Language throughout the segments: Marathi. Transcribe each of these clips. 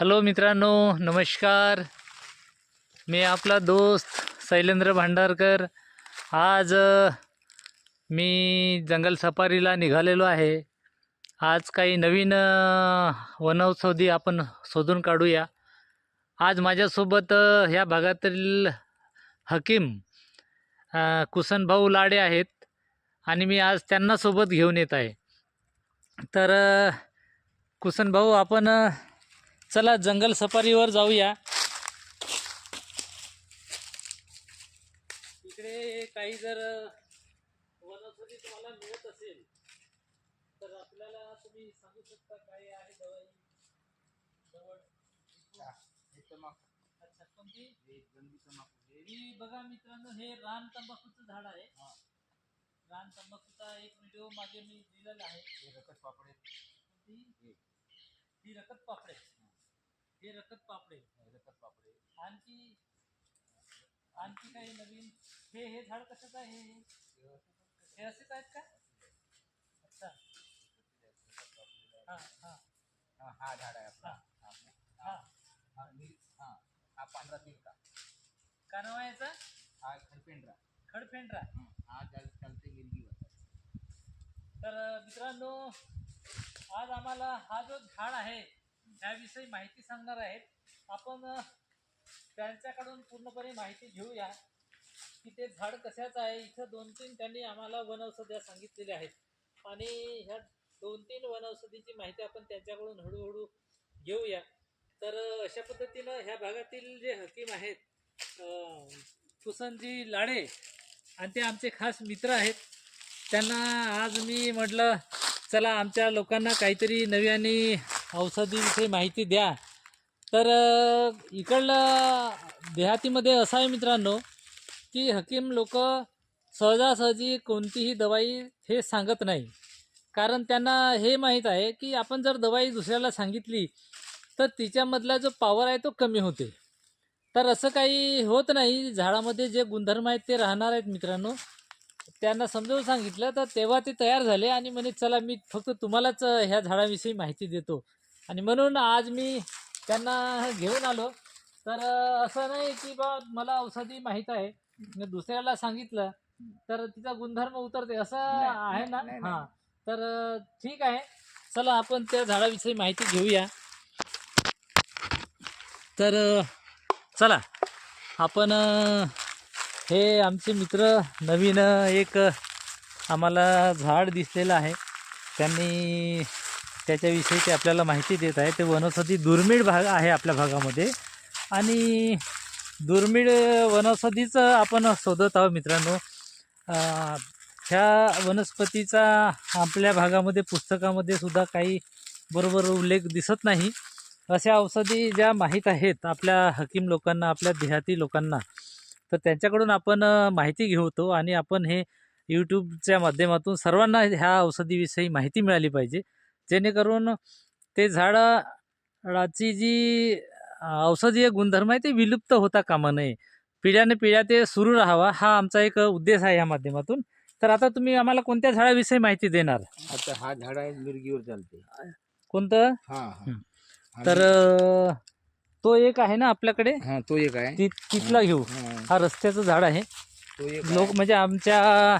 हॅलो मित्रांनो नमस्कार. मी आपला दोस्त शैलेंद्र भांडारकर. आज मी जंगल सफारीला निघालेलो आहे. आज काही नवीन वनौषधी आपण शोधून काढूया. आज माझ्यासोबत ह्या भागातील हकीम कुसनभाऊ लाडे आहेत आणि मी आज त्यांना सोबत घेऊन येत आहे. तर कुसनभाऊ आपण चला जंगल सफारीवर जाऊया. इकडे काही जर वनौषधी तुम्हाला मिळत असेल तर आपल्याला तुम्ही सांगू शकता काय आहे दवाई? जवळ अच्छा कोणती? बघा मित्रांनो हे रान तंबाखूचं झाड आहे. रान तंबाखूचा एक व्हिडिओ मागे मी दिलेला आहे. कोणती? ही. रकत पापडे हे रकत पापडे. आणखी आणखी काही नवीन? हे हे झाड कशाचं आहे? हे हे असेच आहेत का? अच्छा. हा हा. हा झाड आहे आपला. हा. हा. नि- हा. हा पांढरा तिरका. का नाव आहे याचं? हा खडपेंढरा. खडफेंड्रा हा चाल चालते गिरगीवर तर मित्रांनो आज आम्हाला हा जो झाड आहे ह्याविषयी माहिती सांगणार आहेत. आपण त्यांच्याकडून पूर्णपणे माहिती घेऊया की ते झाड कशाचं आहे. इथं दोन तीन त्यांनी आम्हाला वनौषध्या सांगितलेल्या आहेत. आणि ह्या दोन तीन वनौषधीची माहिती आपण त्यांच्याकडून हळूहळू घेऊया. तर अशा पद्धतीनं ह्या भागातील जे हकीम आहेत फुसनजी कुसनजी लाडे आणि ते आमचे खास मित्र आहेत. त्यांना आज मी म्हटलं चला आमच्या लोकांना काहीतरी नव्याने औषधीविषयी माहिती द्या. तर इकडलं देहातीमध्ये असं आहे मित्रांनो की हकीम लोक सहजासहजी कोणतीही दवाई हे सांगत नाही. कारण त्यांना हे माहीत आहे की आपण जर दवाई दुसऱ्याला सांगितली तर तिच्यामधला जो पॉवर आहे तो कमी होते. तर असं काही होत नाही. झाडामध्ये जे गुणधर्म आहेत ते राहणार आहेत मित्रांनो. त्यांना समजावून सांगितलं तर तेव्हा ते तयार झाले आणि म्हणे चला मी फक्त तुम्हालाच ह्या झाडाविषयी माहिती देतो. आणि म्हणून आज मी त्यांना घेऊन आलो. तर असं नाही की बा मला औषधी माहीत आहे. मी दुसऱ्याला सांगितलं तर तिचा गुणधर्म उतरते असं आहे ना. हां. तर ठीक आहे. चला आपण त्या झाडाविषयी माहिती घेऊया. तर चला. आपण हे आमचे मित्र नवीन एक आम्हाला झाड दिसलेलं आहे. त्यांनी त्याच्याविषयी ते आपल्याला माहिती देत आहे. ते वनौषधी दुर्मिळ भाग आहे आपल्या भागामध्ये. आणि दुर्मिळ वनौषधीचं आपण शोधत आहोत मित्रांनो. ह्या वनस्पतीचा आपल्या भागामध्ये पुस्तकामध्ये सुद्धा काही बरोबर उल्लेख दिसत नाही. अशा औषधी ज्या माहीत आहेत आपल्या हकीम लोकांना आपल्या देहाती लोकांना तर त्यांच्याकडून आपण माहिती घेतो आणि आपण हे यूट्यूबच्या माध्यमातून सर्वांना ह्या औषधीविषयी माहिती मिळाली पाहिजे. जेणेकरून ते झाडाची जी औषधीय गुणधर्म आहे ते विलुप्त होता कामा नये. पिढ्याने पिढ्या ते सुरू राहावा हा आमचा एक उद्देश आहे या माध्यमातून. तर आता तुम्ही आम्हाला कोणत्या झाडाविषयी माहिती देणार? आता हा झाड आहे मिरगीवर चालते. कोणतं? तर तो एक आहे ना आपल्याकडे? हा तो एक आहे. तिथला घेऊ. हा, रस्त्याचं झाड आहे. तो एक लोक. म्हणजे आमच्या.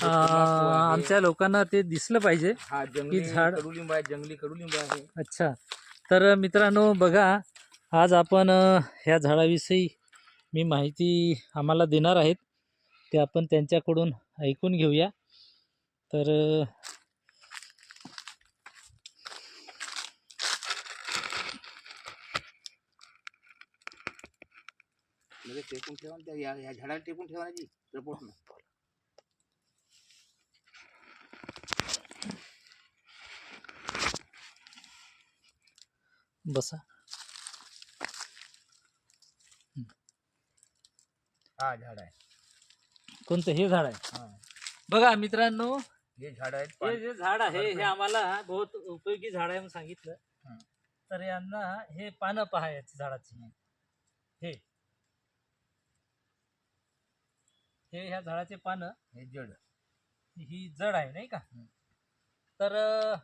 आमच्या लोकांना ते दिसलं पाहिजे हा जंगली झाड- कडुलिंब आहे जंगली कडुलिंब आहे. अच्छा. तर मित्रांनो बघा आज आपण ह्या झाडाविषयी मी माहिती आम्हाला देणार आहेत. ते आपण त्यांच्याकडून ऐकून घेऊया. तर म्हणजे टेकून ठेवा या झाडाला टेकून ठेवा ना जी रपोट ना बसा. हा झाड आहे. कोणतं? हे झाड आहे. हा. बघा मित्रांनो हे झाड आहेत हे पान- जे झाड आहे हे. आम्हाला बहुत उपयोगी झाड आहे म्हणून सांगितलं. हं. तर यांना हे पानं पहा याची झाडाची. हे. हे ह्या झाडाचे पानं. हे जड. ही जड आहे नाही का? हं. तर अं,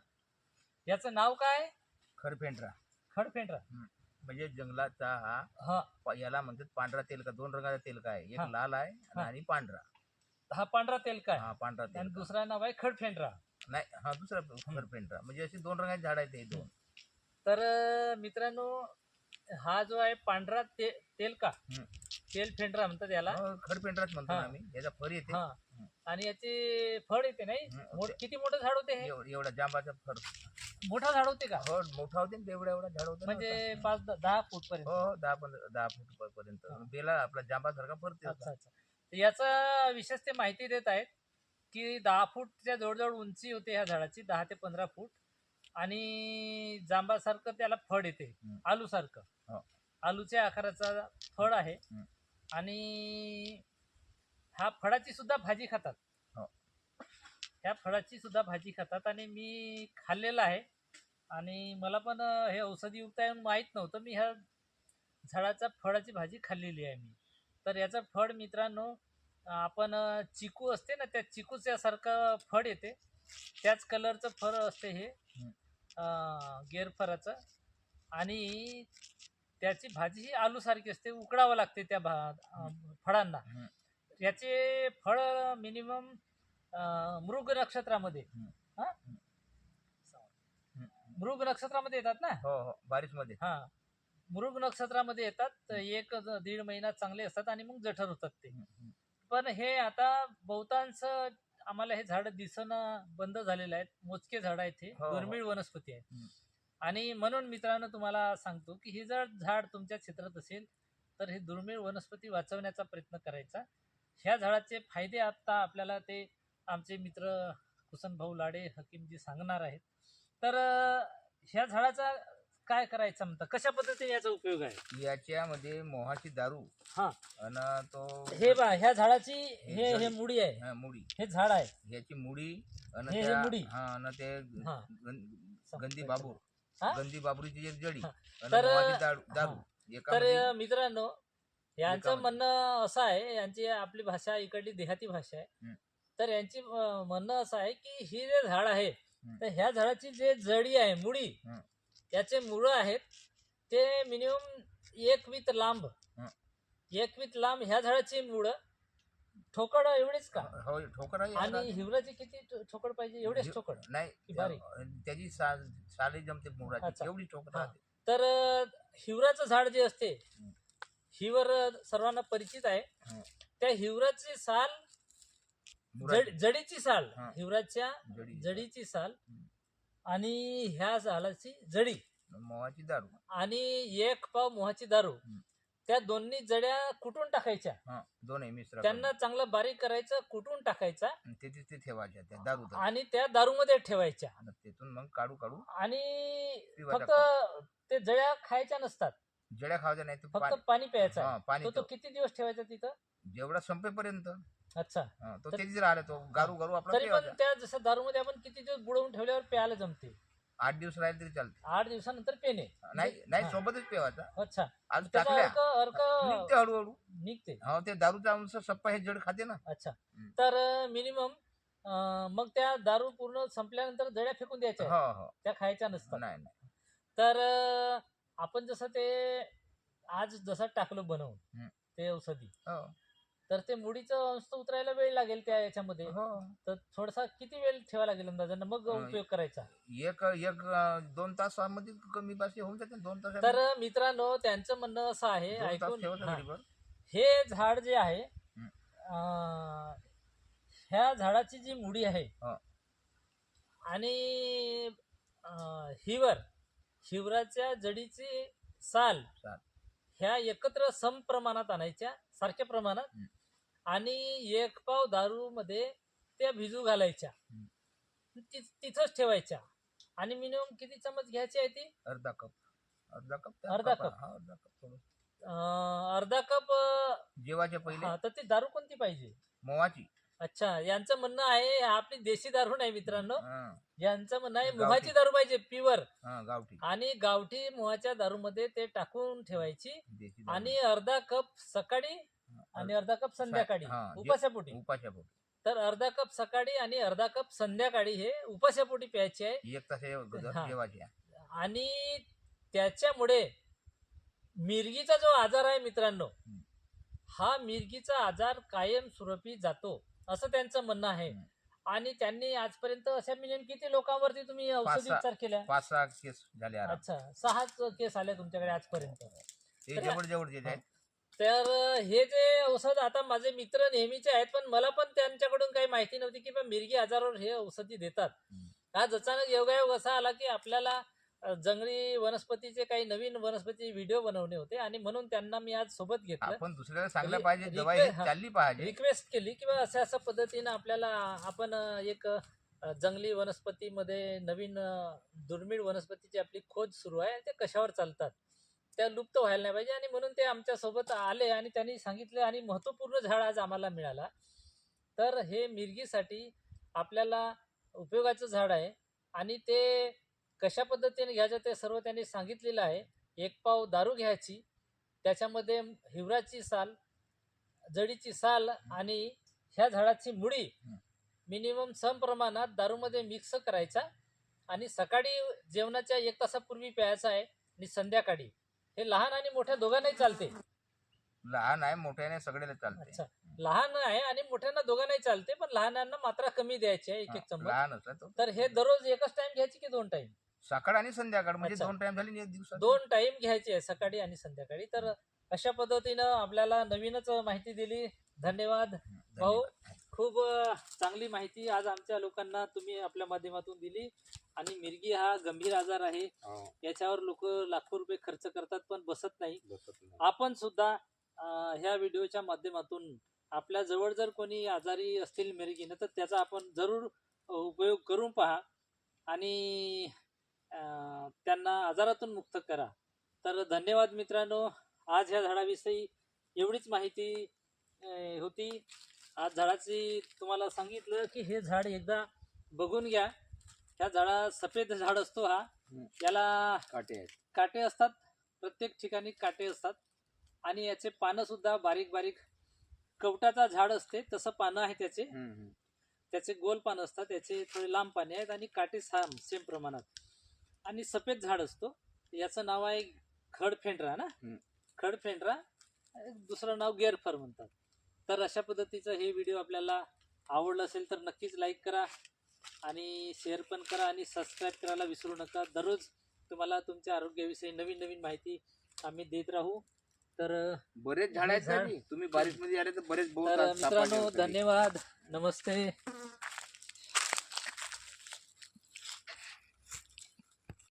याचं नाव काय? खडपेंढरा खडपेंढरा हं. म्हणजे जंगलाचा हा प- याला म्हणतात पांढरा तेलका दोन रंगाचा तेलका आहे एक हा. लाल आहे हा. आणि पांढरा. हा पांढरा तेल काय? हा पांढरा आणि तेल दुसरा नाव आहे खडफेंड्रा. नाही हा दुसरा खरपेंढरा म्हणजे असे दोन रंगाचे झाड आहेत हे दोन. तर अं, मित्रांनो हा जो आहे पांढरा ते तेल का? हम्म. तेल फेंड्रा म्हणतात याला. हो, खडपेंढराच म्हणतो हा. आम्ही. याचा फर येते. हा. आणि याचे फळ येते नाही. मोठ- किती मोठं झाड होते हे? एव- एवढा जांबाचा मोठं झाड होते का? हो मोठा होते ना एवढा एवढा झाड होतं ना म्हणजे होता. पाच द- दहा फूट पर्यंत. हो हो, दहा पंधरा दहा फूट प- पर्यंत. बेला आपला जांबासारखा फरते अच्छा अच्छा. तर याचा विशेष ते माहिती देत आहेत की दहा फूटच्या जवळजवळ उंची होते ह्या झाडाची दहा ते पंधरा फूट. आणि जांबासारखं त्याला फळ येते हम्म. आलूसारखं. हो. आलूच्या आकाराचा फळ आहे. हम्म. आणि हा फळाची सुद्धा भाजी खातात. हो. ह्या फळाची सुद्धा भाजी खातात आणि मी खाल्लेलं आहे. आणि मला पण हे औषधी युक्त आहे माहीत नव्हतं. मी ह्या झाडाच्या फळाची भाजी खाल्लेली आहे मी. तर याचं फळ मित्रांनो आपण चिकू असते ना त्या चिकूच्या सारखं फळ येते. त्याच कलरचं फळ असते हे. अं, गेरफळाचं आणि त्याची भाजी ही आलूसारखी असते. उकडावं लागते त्या भा फळांना. याचे फळ मिनिमम मृग नक्षत्रामध्ये. हं. मृग नक्षत्रामध्ये येतात ना? हो हो. बारिशमध्ये हा. मृग नक्षत्रामध्ये येतात तर एक ज- दीड महिना चांगले असतात आणि मग जठर होतात ते. पण हे आता बहुतांश आम्हाला हे झाड दिसणं बंद झालेलं आहेत. मोजके झाड आहेत हे. हो, हो. दुर्मिळ वनस्पती आहेत. हम्म. आणि म्हणून मित्रांनो तुम्हाला सांगतो की हे जर झाड तुमच्या क्षेत्रात असेल तर हे दुर्मिळ वनस्पती वाचवण्याचा प्रयत्न करायचा. ह्या झाडाचे फायदे आता आपल्याला ते आमचे मित्र कुसन भाऊ लाडे हकीमजी सांगणार आहेत तर ह्या झाडाचा काय करायचं म्हणता कशा पद्धतीने याचा उपयोग आहे याच्यामध्ये मोहाची दारू हा. आणि तो हे बा ह्या झाडाची हे हे. मुडी आहे हा, मुडी हे झाड आहे याची मुडी आणि हे- हे त्या मुडी. हा आणि ते हा. गं- गंदी बाबूर हा? गंदी बाबुरीची जी जडी हा. आणि तर- मोहाची दारू दारू तर एकामध्ये मित्रांनो यांचं. म्हणणं असं आहे यांची आपली भाषा इकडली देहाती भाषा आहे. तर यांची म्हणणं असं आहे की ही जे झाड आहे. तर ह्या झाडाची जे जडी आहे मुडी हम्म. त्याचे मुळं आहेत ते मिनिमम एक वीत लांब. एक वीत लांब ह्या झाडाची मुळं ठोकड एवढीच का हो आहे आणि. हिवराची किती ठोकड पाहिजे एवढेच ठोकड नाही? त्याची साल जमते मुळाची. एवढी. राहते तर हिवराचं झाड जे असते. हिवर सर्वांना परिचित आहे. हम्म. त्या हिवराची साल जड- जडीची साल. हा. हिवराच्या जडी जडीची साल. हम्म. आणि ह्या झाडाची जडी. मोहाची दारू. आणि एक पाव मोहाची दारू. हम्म. त्या दोन्ही जड्या कुटून टाकायच्या? हा दोन्ही मिश्र त्यांना चांगलं बारीक करायचं कुटून टाकायचा. ते तिथे ठेवायच्या त्या दारू आणि त्या दारूमध्ये ठेवायच्या. तिथून मग काढू काढू आणि फक्त ते जड्या खायच्या नसतात. जड्या खावायच्या नाही फक्त पाणी. पाणी प्यायचं पाणी तो तो तो- किती दिवस ठेवायचा तिथं? जेवढा संपेपर्यंत. अच्छा. हा, तो तर- तेथेच राहिला तो गारू गारू आपला तरी पण. त्या जसं दारूमध्ये आपण किती दिवस बुडवून ठेवल्यावर प्यायला जमते? आठ दिवस राहिले तरी चालते. आठ दिवसानंतर पेने. नाही नाही हा. सोबतच ठेवायचा अच्छा. आज त्याचा टाकल्या. अर्क अर्क निघते हळूहळू. निघते. हो ते दारूचा अंश सप्पा हे जड खाते ना. अच्छा. हम्म. तर मिनिमम मग त्या दारू पूर्ण संपल्यानंतर जड्या फेकून द्यायच्या हो हो. त्या खायच्या नसतात. नाही नाही. तर अं, आपण जसं ते आज जसं टाकलं बनवून. ते औषधी हो. तर ते मुडीचं अंश तर उतरायला वेळ लागेल त्या याच्यामध्ये. हो. तर थोडासा किती वेळ ठेवा लागेल अंदाजानं? मग उपयोग करायचा. एक एक दोन तासामध्ये कमी बाशी होऊन जाते दोन तास तर मित्रांनो त्यांचं म्हणणं असं आहे ऐकून हा. झाड जे आहे ह्या झाडाची जी मुडी आहे हा. आणि हिवर हिवराच्या जडीची साल साल. ह्या एकत्र सम प्रमाणात आणायच्या सारख्या प्रमाणात हं. आणि एक पाव दारू मध्ये त्या भिजू घालायच्या हं. ति- तिथंच ठेवायच्या आणि मिनिमम किती चमच घ्यायची आहे ती अर्धा कप अर्धा कप त्या अर्धा कपा- कप. हा, अर्धा कप थोडं. अं, अर्धा कप अं, जेवायच्या पहिले हा तर ती दारू कोणती पाहिजे मोहाची अच्छा यांचं म्हणणं आहे आपली देशी दारू नाही मित्रांनो हा, यांचं म्हणणं आहे गावठी. मोहाची दारू पाहिजे प्युअर हा, गावठी आणि गावठी मोहाच्या दारूमध्ये ते टाकून ठेवायची देशी दारू. आणि अर्धा कप सकाळी हा, आणि अर्धा कप संध्याकाळी हा, जे- उपासापोटी उपाच्या पोटी तर अर्धा कप सकाळी आणि अर्धा कप संध्याकाळी हे उपासापोटी प्यायचे आहे एक तास हा. आणि त्याच्यामुळे मिरगीचा जो आजार आहे मित्रांनो. हा मिरगीचा आजार कायम स्वरूपी जातो असं त्यांचं म्हणणं आहे. आणि त्यांनी आजपर्यंत अशा मिलियन किती लोकांवरती तुम्ही औषधी. उपचार केल्या पाच सहा केस झाले आराम अच्छा सहाच केस आले तुमच्याकडे आजपर्यंत हे जवळ जवळचे जे आहेत तर हे जे औषध आता माझे मित्र नेहमीचे आहेत पण मला पण त्यांच्याकडून काही माहिती नव्हती की बा मिरगी आजारावर हे औषधी देतात हम्म. आज अचानक योगायोग असा आला की आपल्याला जंगली वनस्पतीचे काही नवीन वनस्पती व्हिडिओ बनवणे होते आणि म्हणून त्यांना मी आज सोबत घेतलं. आपण दुसऱ्याला सांगलं पाहिजे रिक्वे- दवाई हा. चालली पाहिजे. रिक्वेस्ट केली किंवा अशा अशा पद्धतीनं आपल्याला आपण अ, एक अ, जंगली वनस्पतीमध्ये नवीन अ, दुर्मिळ वनस्पतीची आपली खोज सुरू आहे ते कशावर चालतात? त्या लुप्त व्हायला नाही पाहिजे आणि म्हणून ते आमच्यासोबत आले आणि त्यांनी सांगितले आणि महत्त्वपूर्ण झाड आज आम्हाला मिळाला. तर हे मिरगीसाठी आपल्याला उपयोगाचं झाड आहे आणि ते कशा पद्धतीने घ्यायचं ते सर्व त्यांनी सांगितलेलं आहे एक पाव दारू घ्यायची त्याच्यामध्ये हिवराची साल जडीची साल आणि ह्या झाडाची मुळी. मिनिमम सम प्रमाणात दारूमध्ये मिक्स करायचा आणि सकाळी जेवणाच्या एक तासापूर्वी प्यायचा आहे आणि संध्याकाळी. हे लहान आणि मोठ्या दोघांनाही चालते. लहान आहे मोठ्याने सगळ्याला चालते. अच्छा. लहान आहे आणि मोठ्यांना दोघांनाही चालते पण लहानांना मात्रा कमी द्यायची आहे एक एक हा, चम्मच. लहान असला तो. तर हे दररोज एकच टाइम घ्यायची की दोन टाइम सकाळ आणि संध्याकाळ म्हणजे अच्छा. दोन टाइम झाले आणि एक दिवसात दोन टाइम घ्यायचे आहे सकाळी आणि संध्याकाळी. तर अशा पद्धतीनं आपल्याला नवीनच माहिती दिली. धन्यवाद. भाऊ खूप अ, चांगली माहिती आज आमच्या लोकांना तुम्ही आपल्या माध्यमातून दिली. आणि मिरगी हा गंभीर आजार आहे. हो, याच्यावर लोक लाखो रुपये खर्च करतात पण बसत नाही. आपण सुद्धा अ, ह्या व्हिडिओच्या माध्यमातून आपल्या जवळ जर कोणी आजारी असतील मिरगीनं तर त्याचा आपण जरूर उपयोग करून पहा. आणि त्यांना आजारातून मुक्त करा. तर धन्यवाद मित्रांनो. आज ह्या झाडाविषयी एवढीच माहिती होती. आज झाडाची तुम्हाला सांगितलं की हे झाड एकदा बघून घ्या. ह्या झाडा सफेद झाड असतो हा. याला काटे आहेत. काटे असतात. प्रत्येक ठिकाणी काटे असतात. आणि याचे पानं सुद्धा बारीक बारीक कवटाचा झाड असते. तसं पानं आहे त्याचे. त्याचे गोल पानं असतात. त्याचे थोडे लांब पाने आहेत आणि काटे साम सेम प्रमाणात. आणि सफेद झाड असतो. याचं नाव आहे खडफेंड्रा ना. खडफेंड्रा दुसरं नाव गेअरफर म्हणतात. तर अशा पद्धतीचं हे व्हिडिओ आपल्याला आवडलं असेल तर नक्कीच लाईक करा आणि शेअर पण करा आणि सबस्क्राईब करायला विसरू नका. दररोज तुम्हाला तुमच्या आरोग्याविषयी नवीन नवीन माहिती आम्ही देत राहू. तर बरेच झाड आहेत. तुम्ही बारिशमध्ये आले तर बरेच मित्रांनो. धन्यवाद. नमस्ते.